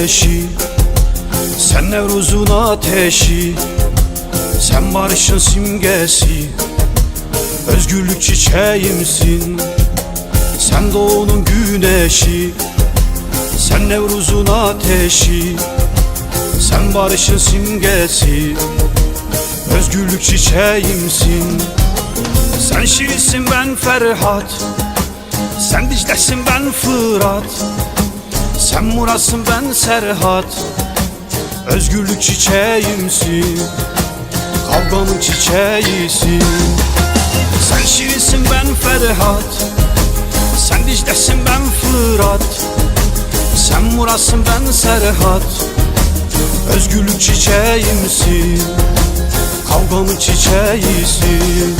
güneşi Sen Nevruz'un ateşi Sen barışın simgesi Özgürlük çiçeğimsin Sen doğunun güneşi Sen Nevruz'un ateşi Sen barışın simgesi Özgürlük çiçeğimsin. Sen Şirinsin ben Ferhat Sen Dicle'sin ben Fırat Sen Murat'sın ben Serhat. Özgürlük çiçeğimsin Kavganın çiçeğisin. Sen Şirinsin ben Ferhat. Sen Dicle'sin ben Fırat. Sen Murat'sın ben Serhat. Özgürlük çiçeğimsin Kavgamın çiçeğisin